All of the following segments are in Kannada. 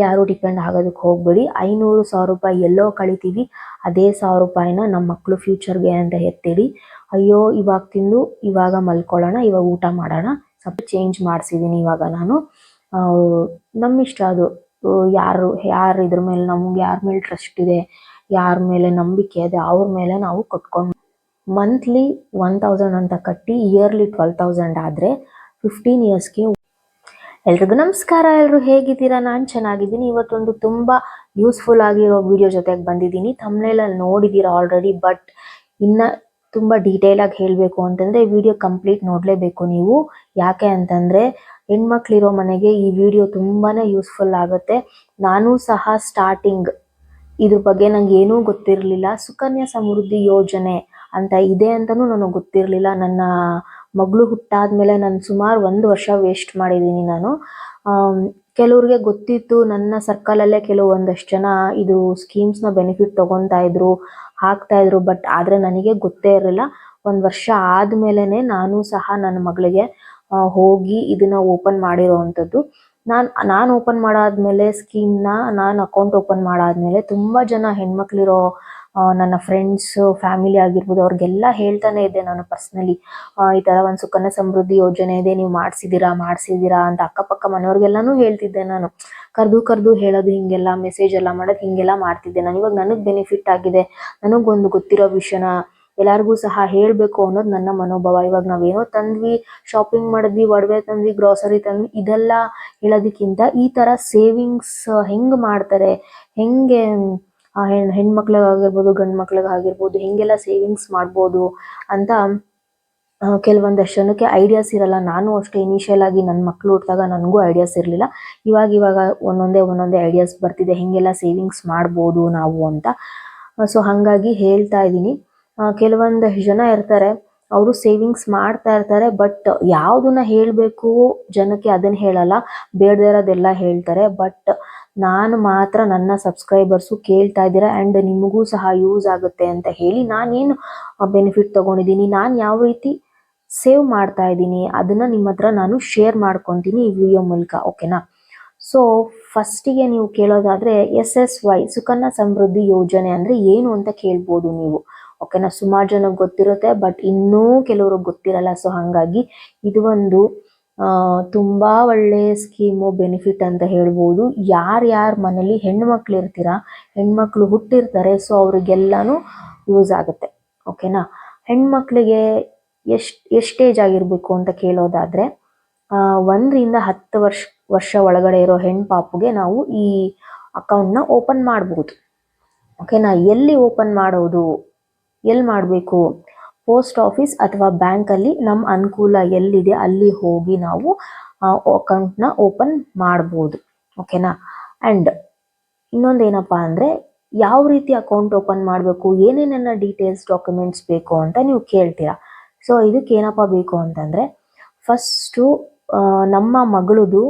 ಯಾರು ಡಿಪೆಂಡ್ ಆಗೋದಕ್ಕೆ ಹೋಗ್ಬೇಡಿ ಐನೂರು ಸಾವಿರ ರೂಪಾಯಿ ಎಲ್ಲೋ ಕಳಿತೀವಿ ಅದೇ ಸಾವಿರ ರೂಪಾಯಿನ ನಮ್ಮ ಮಕ್ಕಳು ಫ್ಯೂಚರ್ಗೆ ಅಂತ ಹೇಳ್ತೀವಿ ಅಯ್ಯೋ ಇವಾಗ ತಿಂದು ಇವಾಗ ಮಲ್ಕೊಳ್ಳೋಣ ಇವಾಗ ಊಟ ಮಾಡೋಣ ಸ್ವಲ್ಪ ಚೇಂಜ್ ಮಾಡಿಸಿದ್ದೀನಿ ಇವಾಗ ನಾನು ಇಷ್ಟ ಅದು ಯಾರು ಯಾರು ಇದ್ರ ಮೇಲೆ ನಮ್ಗೆ ಯಾರ ಮೇಲೆ ಟ್ರಸ್ಟ್ ಇದೆ ಯಾರ ಮೇಲೆ ನಂಬಿಕೆ ಇದೆ ಅವ್ರ ಮೇಲೆ ನಾವು ಕಟ್ಕೊಂಡು ಮಂತ್ಲಿ ಒನ್ ತೌಸಂಡ್ ಅಂತ ಕಟ್ಟಿ ಇಯರ್ಲಿ ಟ್ವೆಲ್ ತೌಸಂಡ್ ಆದರೆ ಫಿಫ್ಟೀನ್ ಇಯರ್ಸ್ಗೆ ಎಲ್ರಿಗೂ ನಮಸ್ಕಾರ ಎಲ್ಲರೂ ಹೇಗಿದ್ದೀರಾ ನಾನು ಚೆನ್ನಾಗಿದ್ದೀನಿ ಇವತ್ತೊಂದು ತುಂಬ ಯೂಸ್ಫುಲ್ ಆಗಿರೋ ವಿಡಿಯೋ ಜೊತೆಗೆ ಬಂದಿದ್ದೀನಿ ತಮ್ಮನೇಲಲ್ಲಿ ನೋಡಿದ್ದೀರಾ ಆಲ್ರೆಡಿ ಬಟ್ ಇನ್ನು ತುಂಬ ಆಗಿ ಹೇಳಬೇಕು ಅಂತಂದರೆ ವಿಡಿಯೋ ಕಂಪ್ಲೀಟ್ ನೋಡಲೇಬೇಕು ನೀವು ಯಾಕೆ ಅಂತಂದ್ರೆ ಹೆಣ್ಮಕ್ಳಿರೋ ಮನೆಗೆ ಈ ವಿಡಿಯೋ ತುಂಬಾ ಯೂಸ್ಫುಲ್ ಆಗುತ್ತೆ ನಾನು ಸಹ ಸ್ಟಾರ್ಟಿಂಗ್ ಇದ್ರ ಬಗ್ಗೆ ನಂಗೆ ಏನೂ ಗೊತ್ತಿರಲಿಲ್ಲ ಸುಕನ್ಯಾ ಸಮೃದ್ಧಿ ಯೋಜನೆ ಅಂತ ಇದೆ ಅಂತಲೂ ನನಗೆ ಗೊತ್ತಿರಲಿಲ್ಲ ನನ್ನ ಮಗಳು ಹುಟ್ಟಾದ್ಮೇಲೆ ನಾನು ಸುಮಾರು ಒಂದು ವರ್ಷ ವೇಸ್ಟ್ ಮಾಡಿದ್ದೀನಿ ನಾನು ಕೆಲವ್ರಿಗೆ ಗೊತ್ತಿತ್ತು ನನ್ನ ಸರ್ಕಲಲ್ಲೇ ಕೆಲವು ಒಂದಷ್ಟು ಜನ ಇದು ಸ್ಕೀಮ್ಸ್ನ ಬೆನಿಫಿಟ್ ತಗೊಂತಾ ಇದ್ರು ಹಾಕ್ತಾ ಇದ್ರು ಬಟ್ ಆದರೆ ನನಗೆ ಗೊತ್ತೇ ಇರಲಿಲ್ಲ ಒಂದು ವರ್ಷ ಆದಮೇಲೆ ನಾನು ಸಹ ನನ್ನ ಮಗಳಿಗೆ ಹೋಗಿ ಇದನ್ನ ಓಪನ್ ಮಾಡಿರೋವಂಥದ್ದು ನಾನು ನಾನು ಓಪನ್ ಮಾಡಾದ್ಮೇಲೆ ಸ್ಕೀಮ್ನ ನಾನು ಅಕೌಂಟ್ ಓಪನ್ ಮಾಡಾದ್ಮೇಲೆ ತುಂಬ ಜನ ಹೆಣ್ಮಕ್ಳಿರೋ ನನ್ನ ಫ್ರೆಂಡ್ಸ್ ಫ್ಯಾಮಿಲಿ ಆಗಿರ್ಬೋದು ಅವ್ರಿಗೆಲ್ಲ ಹೇಳ್ತಾನೆ ಇದ್ದೆ ನಾನು ಪರ್ಸ್ನಲಿ ಈ ತರ ಒಂದು ಸುಕನ್ಯಾ ಸಮೃದ್ಧಿ ಯೋಜನೆ ಇದೆ ನೀವು ಮಾಡಿಸಿದ್ದೀರಾ ಮಾಡಿಸಿದ್ದೀರಾ ಅಂತ ಅಕ್ಕಪಕ್ಕ ಮನೆಯವ್ರಿಗೆಲ್ಲನೂ ಹೇಳ್ತಿದ್ದೆ ನಾನು ಕರೆದು ಕರೆದು ಹೇಳೋದು ಹಿಂಗೆಲ್ಲ ಮೆಸೇಜ್ ಎಲ್ಲ ಮಾಡೋದು ಹಿಂಗೆಲ್ಲ ಮಾಡ್ತಿದ್ದೆ ನಾನು ಇವಾಗ ನನಗೆ ಬೆನಿಫಿಟ್ ಆಗಿದೆ ನನಗೊಂದು ಗೊತ್ತಿರೋ ವಿಷಯನ ಎಲ್ಲರಿಗೂ ಸಹ ಹೇಳಬೇಕು ಅನ್ನೋದು ನನ್ನ ಮನೋಭಾವ ಇವಾಗ ನಾವೇನೋ ತಂದ್ವಿ ಶಾಪಿಂಗ್ ಮಾಡಿದ್ವಿ ಒಡವೆ ತಂದ್ವಿ ಗ್ರಾಸರಿ ತಂದ್ವಿ ಇದೆಲ್ಲ ಹೇಳೋದಕ್ಕಿಂತ ಈ ಥರ ಸೇವಿಂಗ್ಸ್ ಹೆಂಗೆ ಮಾಡ್ತಾರೆ ಹೆಂಗೆ ಆ ಆಗಿರ್ಬೋದು ಮಕ್ಕಳಿಗೆ ಆಗಿರಬಹುದು ಗಂಡು ಮಕ್ಕಳಿಗೆ ಹೆಂಗೆಲ್ಲ ಸೇವಿಂಗ್ಸ್ ಮಾಡಬಹುದು ಅಂತ ಕೆಲವೊಂದಷ್ಟು ಜನಕ್ಕೆ ಐಡಿಯಾಸ್ ಇರಲ್ಲ ನಾನು ಅಷ್ಟೇ ಇನಿಷಿಯಲ್ ಆಗಿ ನನ್ನ ಮಕ್ಕಳು ಹುಟ್ಟಿದಾಗ ನನಗೂ ಐಡಿಯಾಸ್ ಇರಲಿಲ್ಲ ಇವಾಗ ಇವಾಗ ಒಂದೊಂದೇ ಒಂದೊಂದೇ ಐಡಿಯಾಸ್ ಬರ್ತಿದೆ ಹೆಂಗೆಲ್ಲ ಸೇವಿಂಗ್ಸ್ ಮಾಡ್ಬೋದು ನಾವು ಅಂತ ಸೊ ಹಾಗಾಗಿ ಹೇಳ್ತಾ ಇದ್ದೀನಿ ಕೆಲವೊಂದಷ್ಟು ಜನ ಇರ್ತಾರೆ ಅವರು ಸೇವಿಂಗ್ಸ್ ಮಾಡ್ತಾ ಇರ್ತಾರೆ ಬಟ್ ಯಾವುದನ್ನ ಹೇಳಬೇಕು ಜನಕ್ಕೆ ಅದನ್ನ ಹೇಳಲ್ಲ ಬೇಡದೇ ಇರೋದೆಲ್ಲ ಹೇಳ್ತಾರೆ ಬಟ್ ನಾನು ಮಾತ್ರ ನನ್ನ ಸಬ್ಸ್ಕ್ರೈಬರ್ಸು ಕೇಳ್ತಾ ಇದ್ದೀರಾ ಆ್ಯಂಡ್ ನಿಮಗೂ ಸಹ ಯೂಸ್ ಆಗುತ್ತೆ ಅಂತ ಹೇಳಿ ನಾನೇನು ಬೆನಿಫಿಟ್ ತೊಗೊಂಡಿದ್ದೀನಿ ನಾನು ಯಾವ ರೀತಿ ಸೇವ್ ಮಾಡ್ತಾ ಇದ್ದೀನಿ ಅದನ್ನು ನಿಮ್ಮ ಹತ್ರ ನಾನು ಶೇರ್ ಮಾಡ್ಕೊತೀನಿ ಈ ವಿಡಿಯೋ ಮೂಲಕ ಓಕೆನಾ ಸೊ ಫಸ್ಟಿಗೆ ನೀವು ಕೇಳೋದಾದರೆ S S Y Sukanya Samriddhi Yojana ಅಂದರೆ ಏನು ಅಂತ ಕೇಳ್ಬೋದು ನೀವು ಓಕೆನಾ ಸುಮಾರು ಜನಕ್ಕೆ ಗೊತ್ತಿರುತ್ತೆ ಬಟ್ ಇನ್ನೂ ಕೆಲವರು ಗೊತ್ತಿರಲ್ಲ ಸೊ ಹಾಗಾಗಿ ಇದು ಒಂದು ತುಂಬ ಒಳ್ಳೆ ಸ್ಕೀಮು ಬೆನಿಫಿಟ್ ಅಂತ ಹೇಳ್ಬೋದು ಯಾರ್ಯಾರ ಮನೇಲಿ ಹೆಣ್ಮಕ್ಳು ಇರ್ತೀರ ಹೆಣ್ಮಕ್ಳು ಹುಟ್ಟಿರ್ತಾರೆ ಸೊ ಅವರಿಗೆಲ್ಲನೂ ಯೂಸ್ ಆಗುತ್ತೆ ಓಕೆನಾ ಹೆಣ್ಮಕ್ಳಿಗೆ ಎಷ್ಟು ಎಷ್ಟು ಆಗಿರ್ಬೇಕು ಆಗಿರಬೇಕು ಅಂತ ಕೇಳೋದಾದರೆ ಒಂದರಿಂದ ಹತ್ತು ವರ್ಷ ವರ್ಷ ಒಳಗಡೆ ಇರೋ ಹೆಣ್ಣು ಪಾಪುಗೆ ನಾವು ಈ ಅಕೌಂಟ್ನ ಓಪನ್ ಮಾಡ್ಬೋದು ಓಕೆನಾ ಎಲ್ಲಿ ಓಪನ್ ಮಾಡೋದು ಎಲ್ಲಿ ಮಾಡಬೇಕು ಪೋಸ್ಟ್ ಆಫೀಸ್ ಅಥವಾ ಬ್ಯಾಂಕಲ್ಲಿ ನಮ್ಮ ಅನುಕೂಲ ಎಲ್ಲಿದೆ ಅಲ್ಲಿ ಹೋಗಿ ನಾವು ಅಕೌಂಟ್ನ ಓಪನ್ ಮಾಡಬಹುದು ಓಕೆನಾ ಅಂಡ್ ಇನ್ನೊಂದು ಏನಪ್ಪಾ ಅಂದರೆ ಯಾವ ರೀತಿ ಅಕೌಂಟ್ ಓಪನ್ ಮಾಡಬೇಕು ಏನೇನೆಲ್ಲ ಡೀಟೇಲ್ಸ್ ಡಾಕ್ಯುಮೆಂಟ್ಸ್ ಬೇಕು ಅಂತ ನೀವು ಕೇಳ್ತೀರಾ ಸೊ ಇದಕ್ಕೆ ಏನಪ್ಪಾ ಬೇಕು ಅಂತಂದ್ರೆ ಫಸ್ಟು ನಮ್ಮ ಮಗಳದು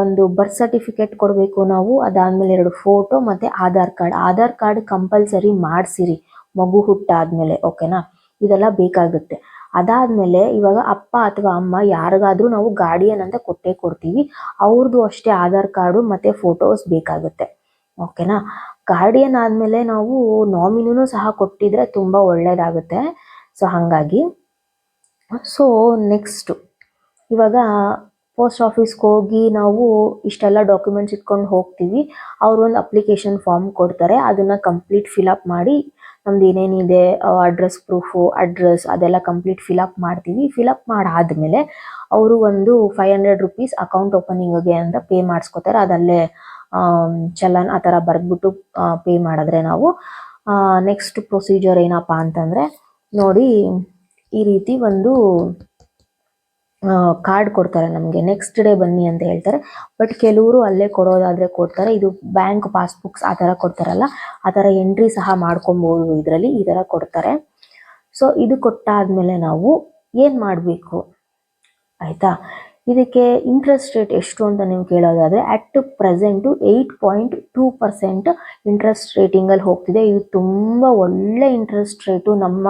ಒಂದು ಬರ್ತ್ ಸರ್ಟಿಫಿಕೇಟ್ ಕೊಡಬೇಕು ನಾವು ಅದಾದಮೇಲೆ ಎರಡು ಫೋಟೋ ಮತ್ತೆ Aadhaar card Aadhaar card compulsory ಮಾಡಿಸಿರಿ ಮಗು ಹುಟ್ಟಾದಮೇಲೆ ಓಕೆನಾ ಇದೆಲ್ಲ ಬೇಕಾಗುತ್ತೆ ಅದಾದ್ಮೇಲೆ ಇವಾಗ ಅಪ್ಪ ಅಥವಾ ಅಮ್ಮ ಯಾರಿಗಾದ್ರೂ ನಾವು ಗಾರ್ಡಿಯನ್ ಅಂತ ಕೊಟ್ಟೇ ಕೊಡ್ತೀವಿ ಅವ್ರದ್ದು ಅಷ್ಟೇ ಆಧಾರ್ ಕಾರ್ಡು ಮತ್ತೆ ಫೋಟೋಸ್ ಬೇಕಾಗುತ್ತೆ ಓಕೆನಾ ಗಾರ್ಡಿಯನ್ ಆದ್ಮೇಲೆ ನಾವು ನಾಮಿನೂ ಸಹ ಕೊಟ್ಟಿದ್ರೆ ತುಂಬ ಒಳ್ಳೇದಾಗುತ್ತೆ ಸೊ ಹಾಗಾಗಿ ಸೊ ನೆಕ್ಸ್ಟು ಇವಾಗ ಪೋಸ್ಟ್ ಆಫೀಸ್ಗೆ ಹೋಗಿ ನಾವು ಇಷ್ಟೆಲ್ಲ ಡಾಕ್ಯುಮೆಂಟ್ಸ್ ಇಟ್ಕೊಂಡು ಹೋಗ್ತೀವಿ ಒಂದು ಅಪ್ಲಿಕೇಶನ್ ಫಾರ್ಮ್ ಕೊಡ್ತಾರೆ ಅದನ್ನು ಕಂಪ್ಲೀಟ್ ಫಿಲ್ ಅಪ್ ಮಾಡಿ ನಮ್ದು ಏನೇನಿದೆ ಅಡ್ರೆಸ್ ಪ್ರೂಫು ಅಡ್ರೆಸ್ ಅದೆಲ್ಲ ಕಂಪ್ಲೀಟ್ ಫಿಲಪ್ ಮಾಡ್ತೀವಿ ಫಿಲಪ್ ಮಾಡಾದಮೇಲೆ ಅವರು ಒಂದು ಫೈವ್ ಹಂಡ್ರೆಡ್ ರುಪೀಸ್ ಅಕೌಂಟ್ ಓಪನಿಂಗ್ಗೆ ಅಂತ ಪೇ ಮಾಡಿಸ್ಕೋತಾರೆ ಅದಲ್ಲೇ ಚಲನ್ ಆ ಥರ ಬರೆದ್ಬಿಟ್ಟು ಪೇ ಮಾಡಿದ್ರೆ ನಾವು ನೆಕ್ಸ್ಟ್ ಪ್ರೊಸೀಜರ್ ಏನಪ್ಪ ಅಂತಂದರೆ ನೋಡಿ ಈ ರೀತಿ ಒಂದು ಕಾರ್ಡ್ ಕೊಡ್ತಾರೆ ನಮಗೆ ನೆಕ್ಸ್ಟ್ ಡೇ ಬನ್ನಿ ಅಂತ ಹೇಳ್ತಾರೆ ಬಟ್ ಕೆಲವರು ಅಲ್ಲೇ ಕೊಡೋದಾದ್ರೆ ಕೊಡ್ತಾರೆ ಇದು ಬ್ಯಾಂಕ್ ಪಾಸ್ಬುಕ್ಸ್ ಆ ಥರ ಕೊಡ್ತಾರಲ್ಲ ಆ ಥರ ಎಂಟ್ರಿ ಸಹ ಮಾಡ್ಕೊಬೋದು ಇದರಲ್ಲಿ ಈ ಥರ ಕೊಡ್ತಾರೆ ಸೊ ಇದು ಕೊಟ್ಟಾದ್ಮೇಲೆ ನಾವು ಏನು ಮಾಡಬೇಕು ಆಯಿತಾ ಇದಕ್ಕೆ ಇಂಟ್ರೆಸ್ಟ್ ರೇಟ್ ಎಷ್ಟು ಅಂತ ನೀವು ಕೇಳೋದಾದರೆ at present eight point two percent interest ರೇಟಿಂಗಲ್ಲಿ ಹೋಗ್ತಿದೆ ಇದು ತುಂಬ ಒಳ್ಳೆ ಇಂಟ್ರೆಸ್ಟ್ ರೇಟು ನಮ್ಮ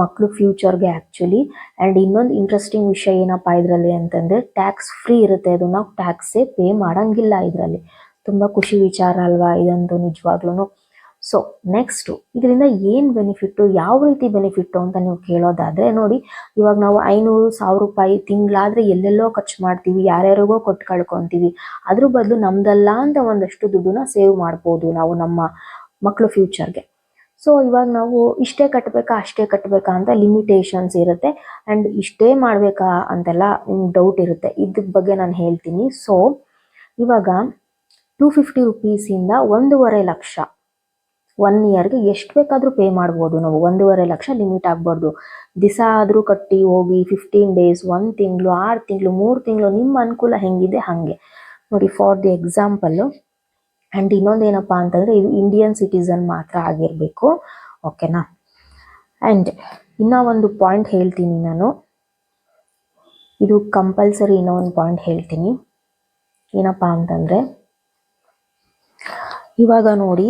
ಮಕ್ಕಳು ಫ್ಯೂಚರ್ಗೆ ಆ್ಯಕ್ಚುಲಿ ಆ್ಯಂಡ್ ಇನ್ನೊಂದು ಇಂಟ್ರೆಸ್ಟಿಂಗ್ ವಿಷಯ ಏನಪ್ಪ ಇದರಲ್ಲಿ ಅಂತಂದರೆ ಟ್ಯಾಕ್ಸ್ ಫ್ರೀ ಇರುತ್ತೆ ಅದು ನಾವು ಟ್ಯಾಕ್ಸೇ ಪೇ ಮಾಡೋಂಗಿಲ್ಲ ಇದರಲ್ಲಿ ತುಂಬ ಖುಷಿ ವಿಚಾರ ಅಲ್ವಾ ಇದಂತೂ ನಿಜವಾಗ್ಲೂ ಸೊ ನೆಕ್ಸ್ಟು ಇದರಿಂದ ಏನು ಬೆನಿಫಿಟ್ಟು ಯಾವ ರೀತಿ ಬೆನಿಫಿಟ್ಟು ಅಂತ ನೀವು ಕೇಳೋದಾದರೆ ನೋಡಿ ಇವಾಗ ನಾವು ಐನೂರು ಸಾವಿರ ರೂಪಾಯಿ ತಿಂಗಳಾದರೆ ಎಲ್ಲೆಲ್ಲೋ ಖರ್ಚು ಮಾಡ್ತೀವಿ ಯಾರ್ಯಾರಿಗೋ ಕೊಟ್ಟು ಕಳ್ಕೊತೀವಿ ಅದ್ರ ಬದಲು ನಮ್ದಲ್ಲ ಅಂತ ಒಂದಷ್ಟು ದುಡ್ಡನ್ನ ಸೇವ್ ಮಾಡ್ಬೋದು ನಾವು ನಮ್ಮ ಮಕ್ಕಳು ಫ್ಯೂಚರ್ಗೆ ಸೊ ಇವಾಗ ನಾವು ಇಷ್ಟೇ ಕಟ್ಟಬೇಕಾ ಅಷ್ಟೇ ಕಟ್ಟಬೇಕಾ ಅಂತ ಲಿಮಿಟೇಷನ್ಸ್ ಇರುತ್ತೆ ಆ್ಯಂಡ್ ಇಷ್ಟೇ ಮಾಡಬೇಕಾ ಅಂತೆಲ್ಲ ಡೌಟ್ ಇರುತ್ತೆ ಇದ್ರ ಬಗ್ಗೆ ನಾನು ಹೇಳ್ತೀನಿ ಸೊ ಇವಾಗ ಟೂ ಫಿಫ್ಟಿ ರುಪೀಸಿಂದ ಒಂದೂವರೆ ಲಕ್ಷ ಒನ್ ಇಯರ್ಗೆ ಎಷ್ಟು ಬೇಕಾದರೂ ಪೇ ಮಾಡ್ಬೋದು ನಾವು ಒಂದೂವರೆ ಲಕ್ಷ ಲಿಮಿಟ್ ಆಗ್ಬಾರ್ದು ದಿಸ ಆದರೂ ಕಟ್ಟಿ ಹೋಗಿ ಫಿಫ್ಟೀನ್ ಡೇಸ್ ಒಂದು ತಿಂಗಳು ಆರು ತಿಂಗಳು ಮೂರು ತಿಂಗಳು ನಿಮ್ಮ ಅನುಕೂಲ ಹೆಂಗಿದೆ ಹಾಗೆ ನೋಡಿ ಫಾರ್ ದಿ ಎಕ್ಸಾಂಪಲ್ಲು ಆ್ಯಂಡ್ ಇನ್ನೊಂದೇನಪ್ಪ ಅಂತಂದರೆ ಇದು ಇಂಡಿಯನ್ ಸಿಟಿಸನ್ ಮಾತ್ರ ಆಗಿರಬೇಕು ಓಕೆನಾ ಆ್ಯಂಡ್ ಇನ್ನೂ ಒಂದು ಪಾಯಿಂಟ್ ಹೇಳ್ತೀನಿ ನಾನು ಇದು ಕಂಪಲ್ಸರಿ ಇನ್ನೂ ಒಂದು ಪಾಯಿಂಟ್ ಹೇಳ್ತೀನಿ ಏನಪ್ಪ ಅಂತಂದರೆ ಇವಾಗ ನೋಡಿ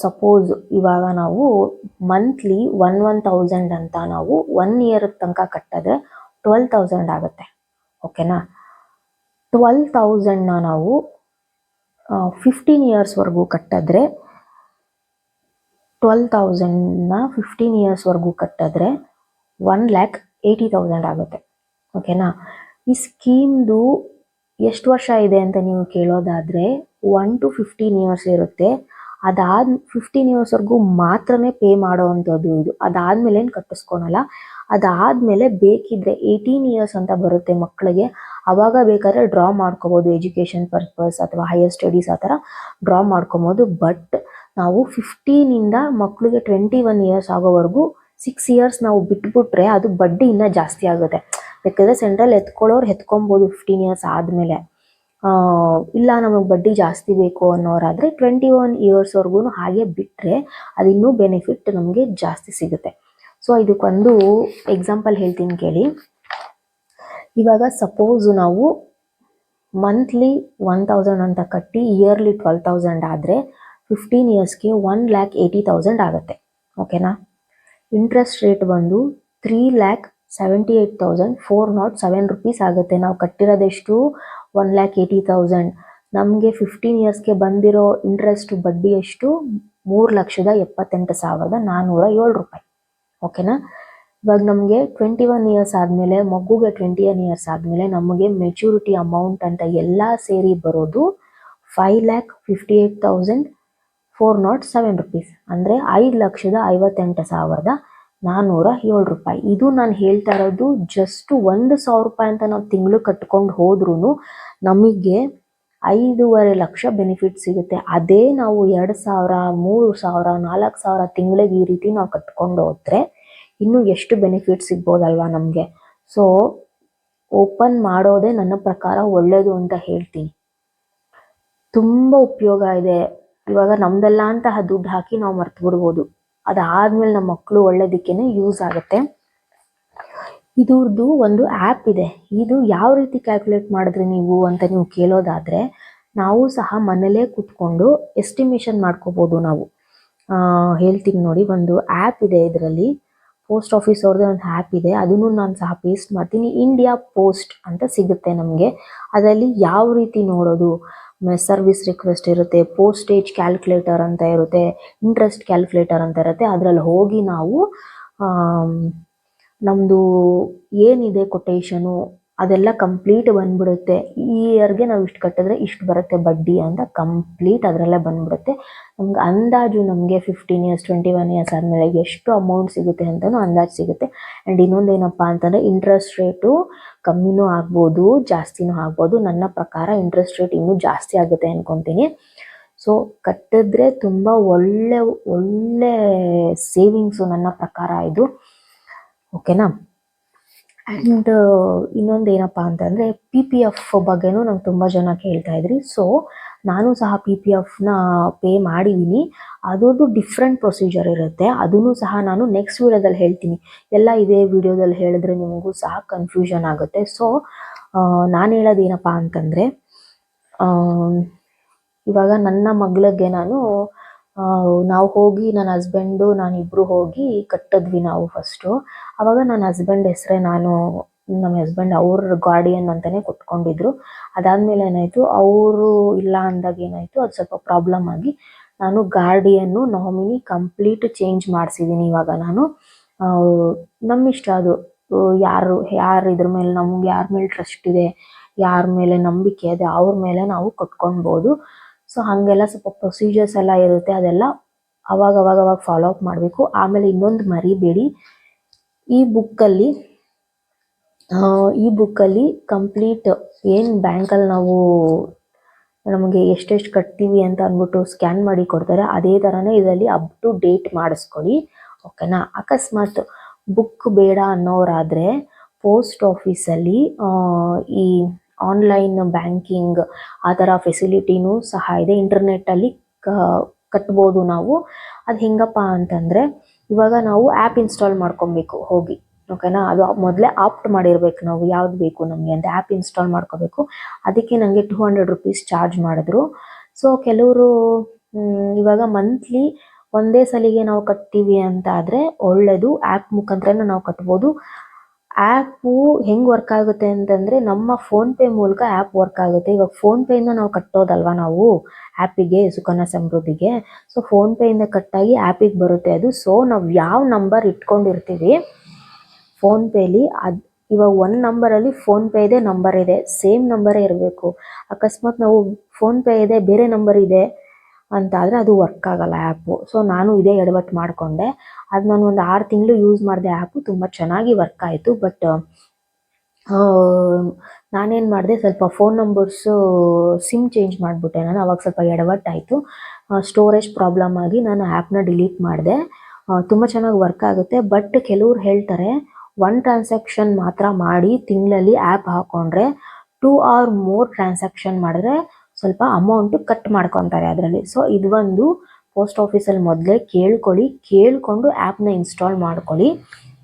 ಸಪೋಸ್ ಇವಾಗ ನಾವು ಮಂತ್ಲಿ ಒನ್ ಒನ್ ತೌಸಂಡ್ ಅಂತ ನಾವು ಒನ್ ಇಯರ್ ತನಕ ಕಟ್ಟದ್ರೆ ಟ್ವೆಲ್ ತೌಸಂಡ್ ಆಗುತ್ತೆ ಓಕೆನಾ ಟ್ವೆಲ್ ತೌಸಂಡ್ನ ನಾವು ಫಿಫ್ಟೀನ್ ಇಯರ್ಸ್ವರೆಗೂ ಕಟ್ಟಿದ್ರೆ ಟ್ವೆಲ್ ತೌಸಂಡ್ನ ಫಿಫ್ಟೀನ್ ಇಯರ್ಸ್ವರೆಗೂ ಕಟ್ಟಿದ್ರೆ ಒನ್ ಲ್ಯಾಕ್ ಏಯ್ಟಿ ತೌಸಂಡ್ ಆಗುತ್ತೆ ಓಕೆನಾ ಈ ಸ್ಕೀಮ್ದು ಎಷ್ಟು ವರ್ಷ ಇದೆ ಅಂತ ನೀವು ಕೇಳೋದಾದರೆ ಒನ್ ಟು ಫಿಫ್ಟೀನ್ ಇಯರ್ಸ್ ಇರುತ್ತೆ ಅದಾದ ಫಿಫ್ಟೀನ್ ಇಯರ್ಸ್ವರೆಗೂ ಮಾತ್ರನೇ ಪೇ ಮಾಡೋ ಇದು ಅದಾದಮೇಲೆ ಏನು ಕಟ್ಟಿಸ್ಕೊಳಲ್ಲ ಅದಾದಮೇಲೆ ಬೇಕಿದ್ರೆ ಏಯ್ಟೀನ್ ಇಯರ್ಸ್ ಅಂತ ಬರುತ್ತೆ ಮಕ್ಕಳಿಗೆ ಅವಾಗ ಬೇಕಾದ್ರೆ ಡ್ರಾ ಮಾಡ್ಕೋಬೋದು ಎಜುಕೇಷನ್ ಪರ್ಪಸ್ ಅಥವಾ ಹೈಯರ್ ಸ್ಟಡೀಸ್ ಆ ಥರ ಡ್ರಾ ಮಾಡ್ಕೊಬೋದು ಬಟ್ ನಾವು ಫಿಫ್ಟೀನಿಂದ ಮಕ್ಕಳಿಗೆ ಟ್ವೆಂಟಿ ಒನ್ ಇಯರ್ಸ್ ಆಗೋವರೆಗೂ ಸಿಕ್ಸ್ ಇಯರ್ಸ್ ನಾವು ಬಿಟ್ಬಿಟ್ರೆ ಅದು ಬಡ್ಡಿ ಇನ್ನೂ ಜಾಸ್ತಿ ಆಗುತ್ತೆ ಯಾಕಂದರೆ ಸೆಂಟ್ರಲ್ ಎತ್ಕೊಳ್ಳೋರು ಎತ್ಕೊಬೋದು ಫಿಫ್ಟೀನ್ ಇಯರ್ಸ್ ಆದಮೇಲೆ ಇಲ್ಲ ನಮಗೆ ಬಡ್ಡಿ ಜಾಸ್ತಿ ಬೇಕು ಅನ್ನೋರಾದರೆ ಟ್ವೆಂಟಿ ಒನ್ ಇಯರ್ಸ್ವರೆಗೂ ಹಾಗೆ ಬಿಟ್ಟರೆ ಅದಿನ್ನೂ ಬೆನಿಫಿಟ್ ನಮಗೆ ಜಾಸ್ತಿ ಸಿಗುತ್ತೆ ಸೊ ಇದಕ್ಕೊಂದು ಎಕ್ಸಾಂಪಲ್ ಹೇಳ್ತೀನಿ ಕೇಳಿ ಇವಾಗ ಸಪೋಸು ನಾವು ಮಂತ್ಲಿ ಒನ್ ತೌಸಂಡ್ ಅಂತ ಕಟ್ಟಿ ಇಯರ್ಲಿ ಟ್ವೆಲ್ ತೌಸಂಡ್ ಆದರೆ ಫಿಫ್ಟೀನ್ ಇಯರ್ಸ್ಗೆ ಒನ್ ಲ್ಯಾಕ್ ಏಯ್ಟಿ ತೌಸಂಡ್ ಆಗುತ್ತೆ ಓಕೆನಾ ಇಂಟ್ರೆಸ್ಟ್ ರೇಟ್ ಬಂದು three lakh seventy eight thousand four nought seven rupees ಆಗುತ್ತೆ ನಾವು ಕಟ್ಟಿರೋದೆಷ್ಟು ಒನ್ ಲ್ಯಾಕ್ ಏಯ್ಟಿ ತೌಸಂಡ್ ನಮಗೆ ಫಿಫ್ಟೀನ್ ಇಯರ್ಸ್ಗೆ ಬಂದಿರೋ ಇಂಟ್ರೆಸ್ಟ್ ಬಡ್ಡಿ ಎಷ್ಟು ಮೂರು ಲಕ್ಷದ ಎಪ್ಪತ್ತೆಂಟು ಸಾವಿರದ ನಾನ್ನೂರ ಏಳು ರೂಪಾಯಿ ಓಕೆನಾ ಇವಾಗ ನಮಗೆ ಟ್ವೆಂಟಿ ಒನ್ ಇಯರ್ಸ್ ಆದಮೇಲೆ ಮಗುಗೆ ಟ್ವೆಂಟಿ ಒನ್ ಇಯರ್ಸ್ ಆದಮೇಲೆ ನಮಗೆ ಮೆಚುರಿಟಿ ಅಮೌಂಟ್ ಅಂತ ಎಲ್ಲ ಸೇರಿ ಬರೋದು five lakh fifty eight thousand four not seven rupees ಅಂದರೆ ಐದು ಲಕ್ಷದ ಐವತ್ತೆಂಟು ಸಾವಿರದ ನಾನ್ನೂರ ಏಳು ರೂಪಾಯಿ ಇದು ನಾನು ಹೇಳ್ತಾ ಇರೋದು ಜಸ್ಟ್ ಒಂದು ಸಾವಿರ ರೂಪಾಯಿ ಅಂತ ನಾವು ತಿಂಗಳು ಕಟ್ಕೊಂಡು ಹೋದ್ರೂ ನಮಗೆ ಐದೂವರೆ ಲಕ್ಷ ಬೆನಿಫಿಟ್ ಸಿಗುತ್ತೆ ಅದೇ ನಾವು ಎರಡು ಸಾವಿರ ಮೂರು ಸಾವಿರ ನಾಲ್ಕು ಸಾವಿರ ತಿಂಗಳಿಗೆ ಈ ರೀತಿ ನಾವು ಕಟ್ಕೊಂಡು ಹೋದ್ರೆ ಇನ್ನೂ ಎಷ್ಟು ಬೆನಿಫಿಟ್ ಸಿಗ್ಬೋದಲ್ವಾ ನಮಗೆ ಸೊ ಓಪನ್ ಮಾಡೋದೇ ನನ್ನ ಪ್ರಕಾರ ಒಳ್ಳೆಯದು ಅಂತ ಹೇಳ್ತೀನಿ ತುಂಬ ಉಪಯೋಗ ಇದೆ ಇವಾಗ ನಮ್ದೆಲ್ಲ ಅಂತಹ ದುಡ್ಡು ಹಾಕಿ ನಾವು ಮರ್ತು ಬಿಡ್ಬೋದು ಅದಾದ್ಮೇಲೆ ನಮ್ಮ ಮಕ್ಕಳು ಒಳ್ಳೇದಕ್ಕೇನೆ ಯೂಸ್ ಆಗುತ್ತೆ ಇದ್ರದ್ದು ಒಂದು ಆ್ಯಪ್ ಇದೆ ಇದು ಯಾವ ರೀತಿ ಕ್ಯಾಲ್ಕುಲೇಟ್ ಮಾಡಿದ್ರಿ ನೀವು ಅಂತ ನೀವು ಕೇಳೋದಾದರೆ ನಾವು ಸಹ ಮನೇಲೇ ಕೂತ್ಕೊಂಡು ಎಸ್ಟಿಮೇಷನ್ ಮಾಡ್ಕೋಬೋದು ನಾವು ಹೇಳ್ತೀನಿ ನೋಡಿ ಒಂದು ಆ್ಯಪ್ ಇದೆ ಇದರಲ್ಲಿ ಪೋಸ್ಟ್ ಆಫೀಸ್ ಅವ್ರದ್ದೇ ಒಂದು ಆ್ಯಪ್ ಇದೆ ಅದನ್ನು ನಾನು ಸಹ ಪೇಸ್ಟ್ ಮಾಡ್ತೀನಿ ಇಂಡಿಯಾ ಪೋಸ್ಟ್ ಅಂತ ಸಿಗುತ್ತೆ ನಮಗೆ ಅದರಲ್ಲಿ ಯಾವ ರೀತಿ ನೋಡೋದು ಸರ್ವಿಸ್ ರಿಕ್ವೆಸ್ಟ್ ಇರುತ್ತೆ ಪೋಸ್ಟೇಜ್ ಕ್ಯಾಲ್ಕುಲೇಟರ್ ಅಂತ ಇರುತ್ತೆ ಇಂಟ್ರೆಸ್ಟ್ ಕ್ಯಾಲ್ಕುಲೇಟರ್ ಅಂತ ಇರುತ್ತೆ ಅದರಲ್ಲಿ ಹೋಗಿ ನಾವು ನಮ್ಮದು ಏನಿದೆ ಕೊಟೇಶನು ಅದೆಲ್ಲ ಕಂಪ್ಲೀಟ್ ಬಂದ್ಬಿಡುತ್ತೆ ಈ ಇಯರ್ಗೆ ನಾವು ಇಷ್ಟು ಕಟ್ಟಿದ್ರೆ ಇಷ್ಟು ಬರುತ್ತೆ ಬಡ್ಡಿ ಅಂತ ಕಂಪ್ಲೀಟ್ ಅದರಲ್ಲೇ ಬಂದ್ಬಿಡುತ್ತೆ ನಮ್ಗೆ ಅಂದಾಜು ನಮಗೆ fifteen years twenty one years ಆದಮೇಲೆ ಎಷ್ಟು ಅಮೌಂಟ್ ಸಿಗುತ್ತೆ ಅಂತಲೂ ಅಂದಾಜು ಸಿಗುತ್ತೆ ಆ್ಯಂಡ್ ಇನ್ನೊಂದು ಏನಪ್ಪ ಅಂತಂದರೆ ಇಂಟ್ರೆಸ್ಟ್ ರೇಟು ಕಮ್ಮಿನೂ ಆಗ್ಬೋದು ಜಾಸ್ತಿನೂ ಆಗ್ಬೋದು ನನ್ನ ಪ್ರಕಾರ ಇಂಟ್ರೆಸ್ಟ್ ರೇಟ್ ಇನ್ನೂ ಜಾಸ್ತಿ ಆಗುತ್ತೆ ಅಂದ್ಕೊತೀನಿ ಸೊ ಕಟ್ಟಿದ್ರೆ ತುಂಬ ಒಳ್ಳೆ ಒಳ್ಳೆ ಸೇವಿಂಗ್ಸು ನನ್ನ ಪ್ರಕಾರ ಇದು ಓಕೆನಾ ಆ್ಯಂಡ್ uh, ಇನ್ನೊಂದು ಏನಪ್ಪ ಅಂತಂದರೆ ಪಿ ಪಿ ಎಫ್ ಬಗ್ಗೆನೂ ನಂಗೆ ತುಂಬ ಜನ ಕೇಳ್ತಾ ಇದ್ರಿ ಸೊ ನಾನು ಸಹ ಪಿ ಪಿ ಎಫ್ನ ಪೇ ಮಾಡಿದ್ದೀನಿ ಅದೊಂದು ಡಿಫ್ರೆಂಟ್ ಪ್ರೊಸೀಜರ್ ಇರುತ್ತೆ ಅದನ್ನು ಸಹ ನಾನು ನೆಕ್ಸ್ಟ್ ವೀಡಿಯೋದಲ್ಲಿ ಹೇಳ್ತೀನಿ ಎಲ್ಲ ಇದೇ ವಿಡಿಯೋದಲ್ಲಿ ಹೇಳಿದ್ರೆ ನಿಮಗೂ ಸಹ ಕನ್ಫ್ಯೂಷನ್ ಆಗುತ್ತೆ ಸೊ ನಾನು ಹೇಳೋದೇನಪ್ಪ ಅಂತಂದರೆ ಇವಾಗ ನನ್ನ ಮಗಳಿಗೆ ನಾನು ನಾವು ಹೋಗಿ ನನ್ನ ಹಸ್ಬೆಂಡು ಇಬ್ರು ಹೋಗಿ ಕಟ್ಟಿದ್ವಿ ನಾವು ಫಸ್ಟು ಅವಾಗ ನನ್ನ ಹಸ್ಬೆಂಡ್ ಹೆಸರೇ ನಾನು ನಮ್ಮ ಹಸ್ಬೆಂಡ್ ಅವ್ರ ಗಾರ್ಡಿಯನ್ ಅಂತಾನೆ ಕೊಟ್ಕೊಂಡಿದ್ರು ಅದಾದ್ಮೇಲೆ ಏನಾಯ್ತು ಅವರು ಇಲ್ಲ ಅಂದಾಗ ಏನಾಯ್ತು ಅದು ಸ್ವಲ್ಪ ಪ್ರಾಬ್ಲಮ್ ಆಗಿ ನಾನು ಗಾರ್ಡಿಯನ್ನು ನಾಮಿನಿ ಕಂಪ್ಲೀಟ್ ಚೇಂಜ್ ಮಾಡಿಸಿದ್ದೀನಿ ಇವಾಗ ನಾನು ಇಷ್ಟ ಅದು ಯಾರು ಯಾರು ಇದ್ರ ಮೇಲೆ ನಮ್ಗೆ ಯಾರ ಮೇಲೆ ಟ್ರಸ್ಟ್ ಇದೆ ಯಾರ ಮೇಲೆ ನಂಬಿಕೆ ಇದೆ ಅವ್ರ ಮೇಲೆ ನಾವು ಕಟ್ಕೊಳ್ಬೋದು ಸೊ ಹಾಗೆಲ್ಲ ಸ್ವಲ್ಪ ಪ್ರೊಸೀಜರ್ಸ್ ಎಲ್ಲ ಇರುತ್ತೆ ಅದೆಲ್ಲ ಅವಾಗ ಅವಾಗ ಅವಾಗ ಫಾಲೋ ಅಪ್ ಮಾಡಬೇಕು ಆಮೇಲೆ ಇನ್ನೊಂದು ಮರಿಬೇಡಿ ಈ ಬುಕ್ಕಲ್ಲಿ ಈ ಬುಕ್ಕಲ್ಲಿ ಕಂಪ್ಲೀಟ್ ಏನು ಬ್ಯಾಂಕಲ್ಲಿ ನಾವು ನಮಗೆ ಎಷ್ಟೆಷ್ಟು ಕಟ್ತೀವಿ ಅಂತ ಅಂದ್ಬಿಟ್ಟು ಸ್ಕ್ಯಾನ್ ಮಾಡಿ ಕೊಡ್ತಾರೆ ಅದೇ ಥರನೇ ಇದರಲ್ಲಿ ಅಪ್ ಟು ಡೇಟ್ ಮಾಡಿಸ್ಕೊಳ್ಳಿ ಓಕೆನಾ ಅಕಸ್ಮಾತ್ ಬುಕ್ ಬೇಡ ಅನ್ನೋರಾದರೆ ಪೋಸ್ಟ್ ಆಫೀಸಲ್ಲಿ ಈ ಆನ್ಲೈನ್ ಬ್ಯಾಂಕಿಂಗ್ ಆ ಥರ ಫೆಸಿಲಿಟಿನೂ ಸಹ ಇದೆ ಇಂಟರ್ನೆಟ್ಟಲ್ಲಿ ಕಟ್ಬೋದು ನಾವು ಅದು ಹೆಂಗಪ್ಪ ಅಂತಂದರೆ ಇವಾಗ ನಾವು ಆ್ಯಪ್ ಇನ್ಸ್ಟಾಲ್ ಮಾಡ್ಕೊಬೇಕು ಹೋಗಿ ಓಕೆನಾ ಅದು ಮೊದಲೇ ಆಪ್ಟ್ ಮಾಡಿರ್ಬೇಕು ನಾವು ಯಾವ್ದು ಬೇಕು ನಮಗೆ ಅಂತ ಆ್ಯಪ್ ಇನ್ಸ್ಟಾಲ್ ಮಾಡ್ಕೋಬೇಕು ಅದಕ್ಕೆ ನನಗೆ ಟೂ ಹಂಡ್ರೆಡ್ ರುಪೀಸ್ ಚಾರ್ಜ್ ಮಾಡಿದ್ರು ಸೊ ಕೆಲವರು ಇವಾಗ ಮಂತ್ಲಿ ಒಂದೇ ಸಲಿಗೆ ನಾವು ಕಟ್ತೀವಿ ಅಂತ ಒಳ್ಳೆಯದು ಆ್ಯಪ್ ಮುಖಾಂತರ ನಾವು ಕಟ್ಬೋದು ಆ್ಯಪು ಹೆಂಗೆ ವರ್ಕ್ ಆಗುತ್ತೆ ಅಂತಂದರೆ ನಮ್ಮ ಫೋನ್ಪೇ ಮೂಲಕ ಆ್ಯಪ್ ವರ್ಕ್ ಆಗುತ್ತೆ ಇವಾಗ ಫೋನ್ಪೇಯಿಂದ ನಾವು ಕಟ್ಟೋದಲ್ವ ನಾವು ಆ್ಯಪಿಗೆ ಸುಕನ್ಯಾ ಸಮೃದ್ಧಿಗೆ ಸೊ ಫೋನ್ಪೇಯಿಂದ ಕಟ್ಟಾಗಿ ಆ್ಯಪಿಗೆ ಬರುತ್ತೆ ಅದು ಸೊ ನಾವು ಯಾವ ನಂಬರ್ ಇಟ್ಕೊಂಡಿರ್ತೀವಿ ಫೋನ್ಪೇಲಿ ಅದು ಇವಾಗ ಒಂದು ನಂಬರಲ್ಲಿ ಇದೆ ನಂಬರ್ ಇದೆ ಸೇಮ್ ನಂಬರೇ ಇರಬೇಕು ಅಕಸ್ಮಾತ್ ನಾವು ಫೋನ್ಪೇ ಇದೆ ಬೇರೆ ನಂಬರ್ ಇದೆ ಅಂತಾದರೆ ಅದು ವರ್ಕ್ ಆಗಲ್ಲ ಆ್ಯಪು ಸೊ ನಾನು ಇದೇ ಎಡವಟ್ಟು ಮಾಡಿಕೊಂಡೆ ಅದು ನಾನು ಒಂದು ಆರು ತಿಂಗಳು ಯೂಸ್ ಮಾಡಿದೆ ಆ್ಯಪು ತುಂಬ ಚೆನ್ನಾಗಿ ವರ್ಕ್ ಆಯಿತು ಬಟ್ ನಾನೇನು ಮಾಡಿದೆ ಸ್ವಲ್ಪ ಫೋನ್ ನಂಬರ್ಸು ಸಿಮ್ ಚೇಂಜ್ ಮಾಡಿಬಿಟ್ಟೆ ನಾನು ಅವಾಗ ಸ್ವಲ್ಪ ಎಡವಟ್ಟಾಯಿತು ಸ್ಟೋರೇಜ್ ಪ್ರಾಬ್ಲಮ್ ಆಗಿ ನಾನು ಆ್ಯಪ್ನ ಡಿಲೀಟ್ ಮಾಡಿದೆ ತುಂಬ ಚೆನ್ನಾಗಿ ವರ್ಕ್ ಆಗುತ್ತೆ ಬಟ್ ಕೆಲವ್ರು ಹೇಳ್ತಾರೆ ಒನ್ ಟ್ರಾನ್ಸಾಕ್ಷನ್ ಮಾತ್ರ ಮಾಡಿ ತಿಂಗಳಲ್ಲಿ ಆ್ಯಪ್ ಹಾಕ್ಕೊಂಡ್ರೆ ಟೂ ಆರ್ ಮೋರ್ ಟ್ರಾನ್ಸಾಕ್ಷನ್ ಮಾಡಿದ್ರೆ ಸ್ವಲ್ಪ ಅಮೌಂಟು ಕಟ್ ಮಾಡ್ಕೊತಾರೆ ಅದರಲ್ಲಿ ಸೊ ಇದು ಒಂದು ಪೋಸ್ಟ್ ಆಫೀಸಲ್ಲಿ ಮೊದಲೇ ಕೇಳ್ಕೊಳ್ಳಿ ಕೇಳಿಕೊಂಡು ಆ್ಯಪ್ನ ಇನ್ಸ್ಟಾಲ್ ಮಾಡ್ಕೊಳ್ಳಿ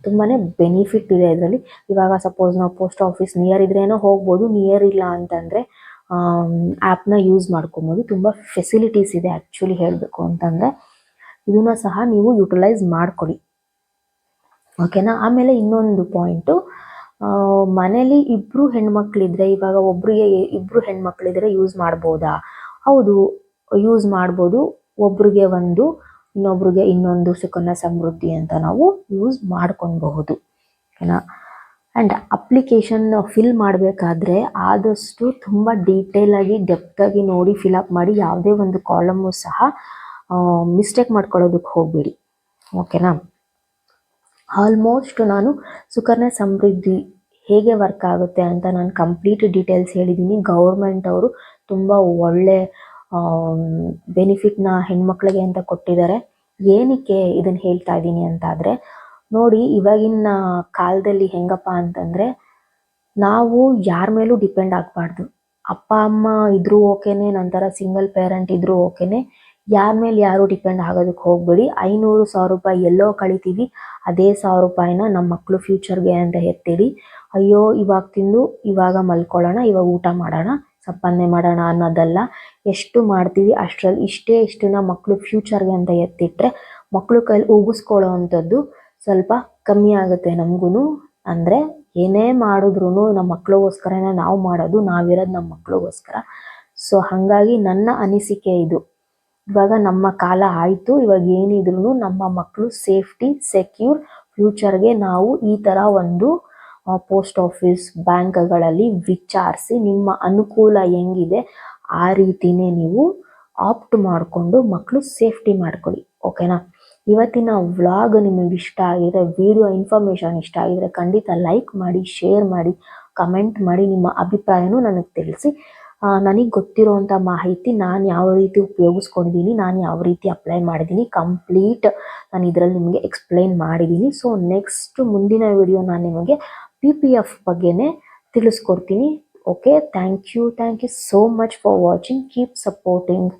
ತುಂಬಾ ಬೆನಿಫಿಟ್ ಇದೆ ಇದರಲ್ಲಿ ಇವಾಗ ಸಪೋಸ್ ನಾವು ಪೋಸ್ಟ್ ಆಫೀಸ್ ನಿಯರ್ ಇದ್ರೇನೋ ಹೋಗ್ಬೋದು ನಿಯರ್ ಇಲ್ಲ ಅಂತಂದರೆ ಆ್ಯಪ್ನ ಯೂಸ್ ಮಾಡ್ಕೊಬೋದು ತುಂಬ ಫೆಸಿಲಿಟೀಸ್ ಇದೆ ಆ್ಯಕ್ಚುಲಿ ಹೇಳಬೇಕು ಅಂತಂದರೆ ಇದನ್ನು ಸಹ ನೀವು ಯುಟಿಲೈಸ್ ಮಾಡ್ಕೊಳ್ಳಿ ಓಕೆನಾ ಆಮೇಲೆ ಇನ್ನೊಂದು ಪಾಯಿಂಟು ಮನೇಲಿ ಇಬ್ಬರು ಹೆಣ್ಮಕ್ಳಿದ್ರೆ ಇವಾಗ ಒಬ್ಬರಿಗೆ ಇಬ್ಬರು ಹೆಣ್ಮಕ್ಳಿದ್ರೆ ಯೂಸ್ ಮಾಡ್ಬೋದಾ ಹೌದು ಯೂಸ್ ಮಾಡ್ಬೋದು ಒಬ್ರಿಗೆ ಒಂದು ಇನ್ನೊಬ್ರಿಗೆ ಇನ್ನೊಂದು ಸುಕನ್ಯಾ ಸಮೃದ್ಧಿ ಅಂತ ನಾವು ಯೂಸ್ ಮಾಡ್ಕೊಬಹುದು ಓಕೆನಾ ಆ್ಯಂಡ್ ಅಪ್ಲಿಕೇಶನ್ ಫಿಲ್ ಮಾಡಬೇಕಾದ್ರೆ ಆದಷ್ಟು ತುಂಬ ಡೀಟೇಲಾಗಿ ಡೆಪ್ತಾಗಿ ನೋಡಿ ಫಿಲಪ್ ಮಾಡಿ ಯಾವುದೇ ಒಂದು ಕಾಲಮ್ಮು ಸಹ ಮಿಸ್ಟೇಕ್ ಮಾಡ್ಕೊಳ್ಳೋದಕ್ಕೆ ಹೋಗಬೇಡಿ ಓಕೆನಾ ಆಲ್ಮೋಸ್ಟ್ ನಾನು ಸುಕನ್ಯಾ ಸಮೃದ್ಧಿ ಹೇಗೆ ವರ್ಕ್ ಆಗುತ್ತೆ ಅಂತ ನಾನು ಕಂಪ್ಲೀಟ್ ಡೀಟೇಲ್ಸ್ ಹೇಳಿದ್ದೀನಿ ಗೌರ್ಮೆಂಟ್ ಅವರು ತುಂಬ ಒಳ್ಳೆ ಬೆನಿಫಿಟ್ನ ಹೆಣ್ಮಕ್ಳಿಗೆ ಅಂತ ಕೊಟ್ಟಿದ್ದಾರೆ ಏನಕ್ಕೆ ಇದನ್ನ ಹೇಳ್ತಾ ಇದ್ದೀನಿ ಅಂತಾದರೆ ನೋಡಿ ಇವಾಗಿನ ಕಾಲದಲ್ಲಿ ಹೆಂಗಪ್ಪ ಅಂತಂದರೆ ನಾವು ಯಾರ ಮೇಲೂ ಡಿಪೆಂಡ್ ಆಗಬಾರ್ದು ಅಪ್ಪ ಅಮ್ಮ ಇದ್ರೂ ಓಕೆನೆ ನಂತರ ಸಿಂಗಲ್ ಪೇರೆಂಟ್ ಇದ್ರೂ ಓಕೆನೆ ಯಾರ ಮೇಲೆ ಯಾರು ಡಿಪೆಂಡ್ ಆಗೋದಕ್ಕೆ ಹೋಗ್ಬೇಡಿ ಐನೂರು ಸಾವಿರ ರೂಪಾಯಿ ಎಲ್ಲೋ ಕಳಿತೀವಿ ಅದೇ ಸಾವಿರ ರೂಪಾಯಿನ ನಮ್ಮ ಮಕ್ಕಳು ಫ್ಯೂಚರ್ಗೆ ಅಂತ ಎತ್ತಿಡಿ ಅಯ್ಯೋ ಇವಾಗ ತಿಂದು ಇವಾಗ ಮಲ್ಕೊಳ್ಳೋಣ ಇವಾಗ ಊಟ ಮಾಡೋಣ ಸಂಪಾದನೆ ಮಾಡೋಣ ಅನ್ನೋದಲ್ಲ ಎಷ್ಟು ಮಾಡ್ತೀವಿ ಅಷ್ಟರಲ್ಲಿ ಇಷ್ಟೇ ಇಷ್ಟನ್ನ ಮಕ್ಕಳು ಫ್ಯೂಚರ್ಗೆ ಅಂತ ಎತ್ತಿಟ್ರೆ ಮಕ್ಕಳು ಕೈಲಿ ಉಗಿಸ್ಕೊಳ್ಳೋ ಅಂಥದ್ದು ಸ್ವಲ್ಪ ಕಮ್ಮಿ ಆಗುತ್ತೆ ನಮಗೂ ಅಂದರೆ ಏನೇ ಮಾಡಿದ್ರು ನಮ್ಮ ಮಕ್ಕಳಿಗೋಸ್ಕರನೇ ನಾವು ಮಾಡೋದು ನಾವಿರೋದು ನಮ್ಮ ಮಕ್ಕಳಿಗೋಸ್ಕರ ಸೊ ಹಾಗಾಗಿ ನನ್ನ ಅನಿಸಿಕೆ ಇದು ಇವಾಗ ನಮ್ಮ ಕಾಲ ಆಯಿತು ಇವಾಗ ಏನಿದ್ರು ನಮ್ಮ ಮಕ್ಕಳು ಸೇಫ್ಟಿ ಸೆಕ್ಯೂರ್ ಫ್ಯೂಚರ್ಗೆ ನಾವು ಈ ಥರ ಒಂದು ಪೋಸ್ಟ್ ಆಫೀಸ್ ಬ್ಯಾಂಕ್ಗಳಲ್ಲಿ ವಿಚಾರಿಸಿ ನಿಮ್ಮ ಅನುಕೂಲ ಹೆಂಗಿದೆ ಆ ರೀತಿನೇ ನೀವು ಆಪ್ಟ್ ಮಾಡಿಕೊಂಡು ಮಕ್ಕಳು ಸೇಫ್ಟಿ ಮಾಡ್ಕೊಳ್ಳಿ ಓಕೆನಾ ಇವತ್ತಿನ ವ್ಲಾಗ್ ನಿಮಗೆ ಇಷ್ಟ ಆಗಿದ್ರೆ ವಿಡಿಯೋ ಇನ್ಫಾರ್ಮೇಷನ್ ಇಷ್ಟ ಆಗಿದ್ರೆ ಖಂಡಿತ ಲೈಕ್ ಮಾಡಿ ಶೇರ್ ಮಾಡಿ ಕಮೆಂಟ್ ಮಾಡಿ ನಿಮ್ಮ ಅಭಿಪ್ರಾಯನೂ ನನಗೆ ತಿಳಿಸಿ ನನಗೆ ಗೊತ್ತಿರುವಂಥ ಮಾಹಿತಿ ನಾನು ಯಾವ ರೀತಿ ಉಪಯೋಗಿಸ್ಕೊಂಡಿದ್ದೀನಿ ನಾನು ಯಾವ ರೀತಿ ಅಪ್ಲೈ ಮಾಡಿದ್ದೀನಿ ಕಂಪ್ಲೀಟ್ ನಾನು ಇದರಲ್ಲಿ ನಿಮಗೆ ಎಕ್ಸ್ಪ್ಲೈನ್ ಮಾಡಿದ್ದೀನಿ ಸೊ ನೆಕ್ಸ್ಟ್ ಮುಂದಿನ ವಿಡಿಯೋ ನಾನು ನಿಮಗೆ ಪಿ ಪಿ ಎಫ್ ಬಗ್ಗೆನೇ ತಿಳಿಸ್ಕೊಡ್ತೀನಿ okay thank you thank you so much for watching keep supporting